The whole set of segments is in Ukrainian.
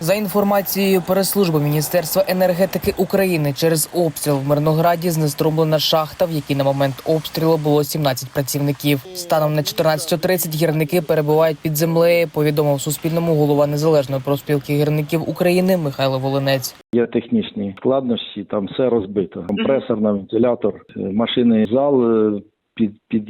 За інформацією прес-служби Міністерства енергетики України, через обстріл в Мирнограді знеструмлена шахта, в якій на момент обстрілу було 17 працівників. Станом на 14.30 гірники перебувають під землею. Повідомив Суспільному голова незалежної профспілки гірників України Михайло Волинець. Є технічні складнощі, там все розбито. Компресор на вентилятор, е, машинний зал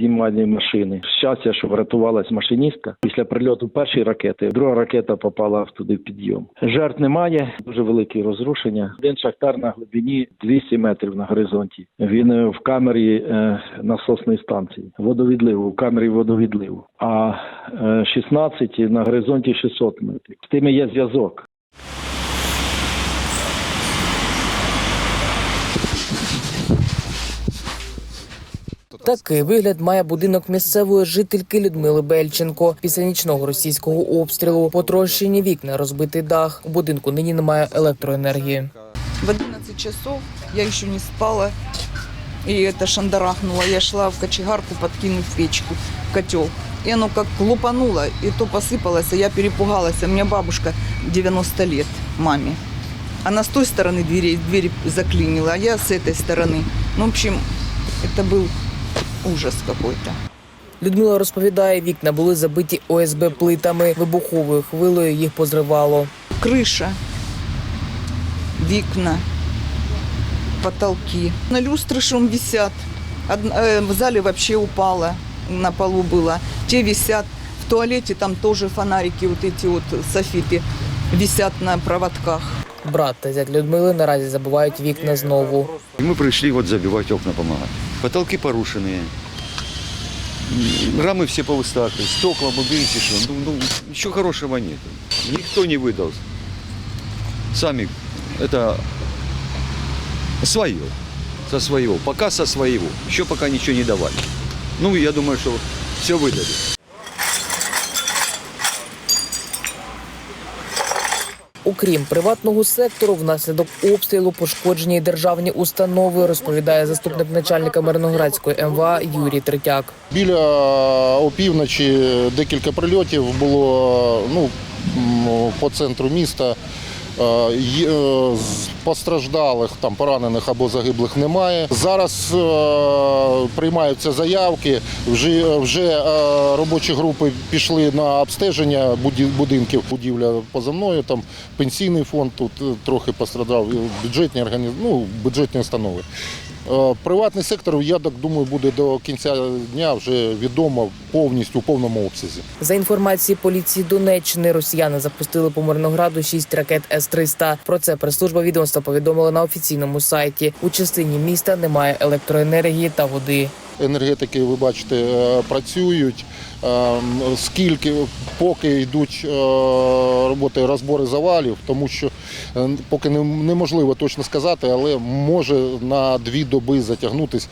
підіймальні машини. Щастя, що врятувалась машиністка. Після прильоту першої ракети, друга ракета попала туди в підйом. Жертв немає, дуже великі розрушення. Один шахтар на глибині 200 метрів на горизонті. Він е, в камері е, насосної станції водовідливу, в камері водовідливу. А е, 16 на горизонті 600 метрів. З тими є зв'язок. Такий вигляд має будинок місцевої жительки Людмили Бельченко. Після нічного російського обстрілу потрощені вікна, розбитий дах. У будинку нині немає електроенергії. В 11 часов я еще не спала, и это шандарахнуло. Я шла в кочегарку подкинуть печку, в котел. И оно как лупануло, и то посыпалось, а я перепугалась. А у меня бабушка 90 лет, маме. Она с той стороны двери, двери заклинила, а я с этой стороны. Ну, в общем, это был ужас какой-то. Людмила розповідає, вікна були забиті ОСБ плитами. Вибуховою хвилею їх позривало. крыша, вікна, потолки. На люстры шум висят. Одна- э, в зале вообще упала, на полу было. Те висят. В туалете там тоже фонарики, вот эти вот софиты висят на проводках. Брат та зять Людмили наразі забувають вікна знову. И мы пришли вот забивать окна, помогать. Потолки порушенные. М, Рамы все повыставлены, стекла, вы видите, что ну, ну, ничего хорошего нет. Никто не выдал. Сами это свое, со своего, пока со своего. Еще пока ничего не давали. Ну, я думаю, что все выдали. Окрім приватного сектору, внаслідок обстрілу пошкоджені державні установи, розповідає заступник начальника Мирноградської МВА Юрій Третяк. Біля опівночі декілька прильотів було ну, по центру міста. Е, е, Постраждалих, там поранених або загиблих немає. Зараз е, приймаються заявки. Вже, вже робочі групи пішли на обстеження будинків. Будівля поза мною, там пенсійний фонд тут трохи пострадав, бюджетні органі... ну, бюджетні установи. Приватний сектор, я так думаю, буде до кінця дня вже відомо повністю у повному обсязі. За інформацією поліції Донеччини, росіяни запустили по Мирнограду шість ракет С-300. Про це прес-служба відомства повідомила на офіційному сайті. У частині міста немає електроенергії та води. Енергетики, ви бачите, е, працюють. Е, Скільки поки йдуть е, роботи розбори завалів, тому що поки неможливо точно сказати, але може на дві доби затягнутись.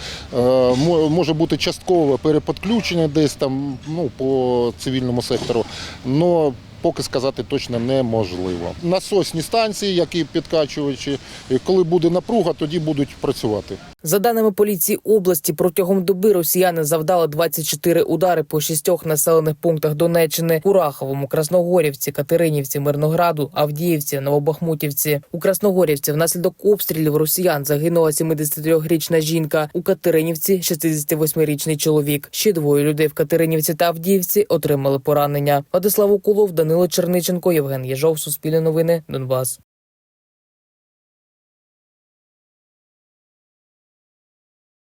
Може бути часткове переподключення десь там ну, по цивільному сектору. Но Поки сказати точно неможливо. Насосні станції, які підкачувачі, коли буде напруга, тоді будуть працювати. За даними поліції області, протягом доби росіяни завдали 24 удари по шістьох населених пунктах Донеччини: Кураховому, Красногорівці, Катеринівці, Мирнограду, Авдіївці, Новобахмутівці. У Красногорівці внаслідок обстрілів росіян загинула 73-річна жінка. У Катеринівці 68-річний чоловік. Ще двоє людей в Катеринівці та Авдіївці отримали поранення. Владислав Уколов, Данило Черниченко, Євген Єжов, Суспільне новини, Донбас.